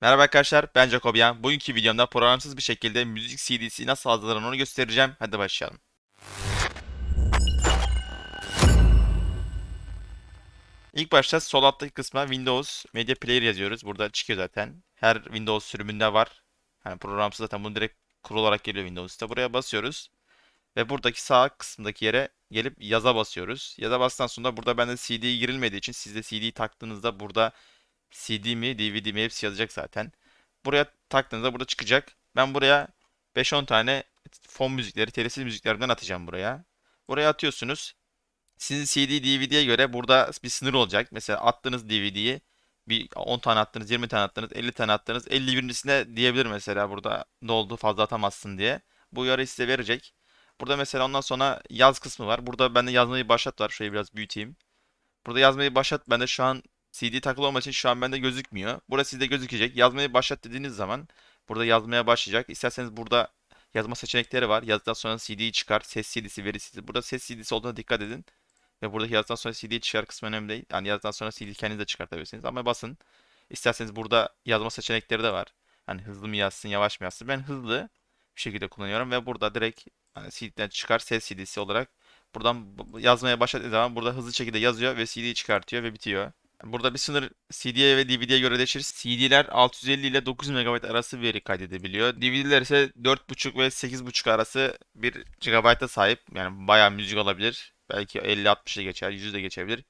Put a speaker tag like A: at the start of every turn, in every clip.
A: Merhaba arkadaşlar, ben Jacobian. Bugünkü videomda programsız bir şekilde müzik CD'si nasıl hazırlanır onu göstereceğim. Hadi başlayalım. İlk başta sol alttaki kısma Windows Media Player yazıyoruz. Burada çıkıyor zaten. Her Windows sürümünde var. Hani programsız zaten bunu direkt kurul olarak geliyor Windows'ta. Buraya basıyoruz. Ve buradaki sağ kısımdaki yere gelip yaza basıyoruz. Yaza bastıktan sonra burada bende CD girilmediği için siz de CD taktığınızda burada CD mi, DVD mi hepsi yazacak zaten. Buraya taktığınızda burada çıkacak. Ben buraya 5-10 tane fon müzikleri, telsiz müziklerden atacağım buraya. Buraya atıyorsunuz. Sizin CD, DVD'ye göre burada bir sınır olacak. Mesela attığınız DVD'yi bir 10 tane attınız, 20 tane attınız, 50 tane attınız. 51'incisine diyebilir mesela burada ne oldu fazla atamazsın diye. Bu uyarıyı size verecek. Burada mesela ondan sonra yaz kısmı var. Burada bende yazmayı başlat var. Şurayı biraz büyüteyim. Burada yazmayı başlat bende şu an CD takılı olmadığı için şu an bende gözükmüyor. Burası sizde gözükecek. Yazmayı başlat dediğiniz zaman burada yazmaya başlayacak. İsterseniz burada yazma seçenekleri var. Yazdıktan sonra CD'yi çıkar. Ses CD'si, veri CD'si. Burada ses CD'si olduğuna dikkat edin. Ve buradaki yazdıktan sonra CD'yi çıkar kısmı önemli değil. Yani yazdıktan sonra CD kendiniz de çıkartabilirsiniz. Ama basın. İsterseniz burada yazma seçenekleri de var. Hani hızlı mı yazsın, yavaş mı yazsın. Ben hızlı bir şekilde kullanıyorum ve burada direkt hani CD'den çıkar ses CD'si olarak buradan yazmaya başladığı zaman burada hızlı şekilde yazıyor ve CD'yi çıkartıyor ve bitiyor. Burada bir sınır CD'ye ve DVD'ye göre değişir. CD'ler 650 ile 900 MB arası veri kaydedebiliyor. DVD'ler ise 4.5 ve 8.5 arası 1 GB'a sahip. Yani bayağı müzik alabilir. Belki 50-60'a geçer, 100 de geçebilir.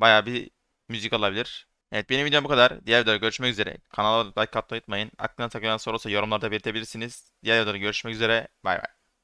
A: Bayağı bir müzik alabilir. Evet benim videom bu kadar. Diğer videoda görüşmek üzere. Kanala like atmayı unutmayın. Aklına takılan soru olursa yorumlarda belirtebilirsiniz. Diğer videoda görüşmek üzere. Bay bay.